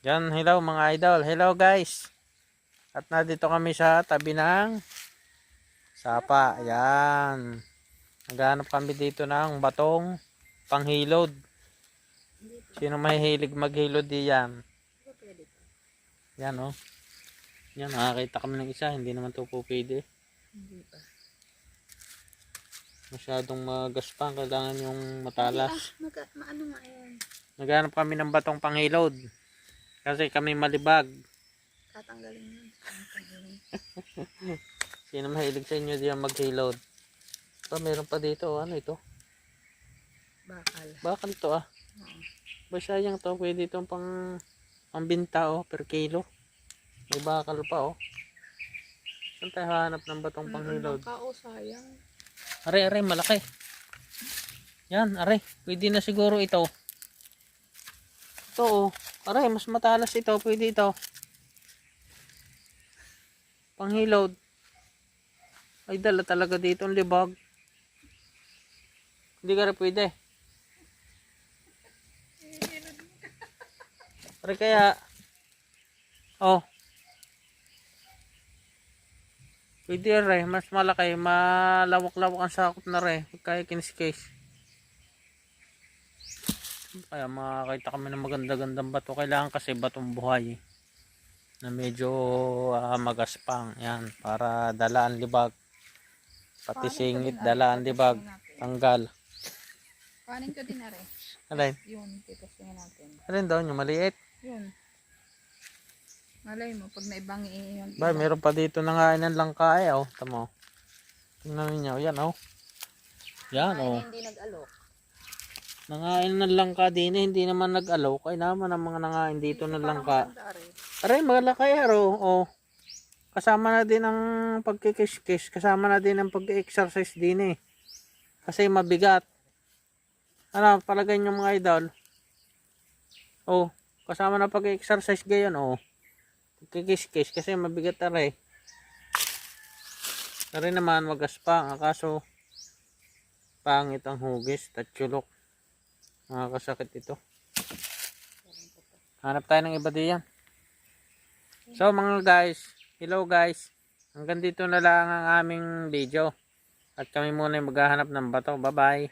Yan, hello mga idol. Hello guys. At nandito kami sa tabi ng sapa. Yan. Naghanap kami dito ng batong panghilod. Sino mahihilig maghilod diyan? Yan oh. Yan, nakakita kami ng isa. Hindi naman to po pwede. Hindi pa. Masyadong magaspang. Kailangan yung matalas. Ah, maga, maano nga yan. Naghanap kami ng batong panghilod. Kasi kami malibag. Tatanggalin yun. Sino mahilig sa inyo diyan maghilod? Pa, meron pa dito. Ano ito? Bakal. Bakal to ah. Oo. Ba sayang to. Pwede itong pang pambinta oh, per kilo. May bakal pa oh. Saan tayo hanap ng batong panghilod? Ang kao, sayang. Are, are, malaki. Yan, are. Pwede na siguro ito. Ito oh. Are, mas matalas ito. Pwede ito. Panghilod. Ay, dala talaga dito ang libag. Hindi ka rin pwede. Are, kaya. Oh. Pwede re, mas malaki, malawak-lawak ang sakot na re, kaya kiniskis. Kaya makakita kami ng maganda-gandang bato. Kailangan kasi batong buhay na medyo ah, magaspang. Yan, para dalaan libag. Pati singit, dalaan libag. Tanggal. Kanin ko din rin. Alin? Yun, titastingin natin. Alin daw, yung maliit. Yun. Malay mo, pag naibangi yun. Ba, meron pa dito na nga ng langka eh, oh. Tamo. Tingnan ninyo, yan oh. Yan oh. Hindi nag-alok. Nangain ng langka din eh, hindi naman nag-alok. Ay naman ang mga nangain dito ng langka. Aray, malaki aro. Oh. Kasama na din ang pagkikis-kis. Kasama na din ang pag-exercise din eh. Kasi mabigat. Ano, palagay nyo mga idol. Oh, kasama na pag-exercise gayon oh. Pagkikis-kis kasi mabigat aray. Aray naman magaspang. Akaso pangit ang hugis. Tatsulok. Nakakasakit ito. Hanap tayo ng iba diyan. So mga guys, hello guys. Hanggang dito na lang ang aming video. At kami muna yung maghahanap ng bato. Bye bye.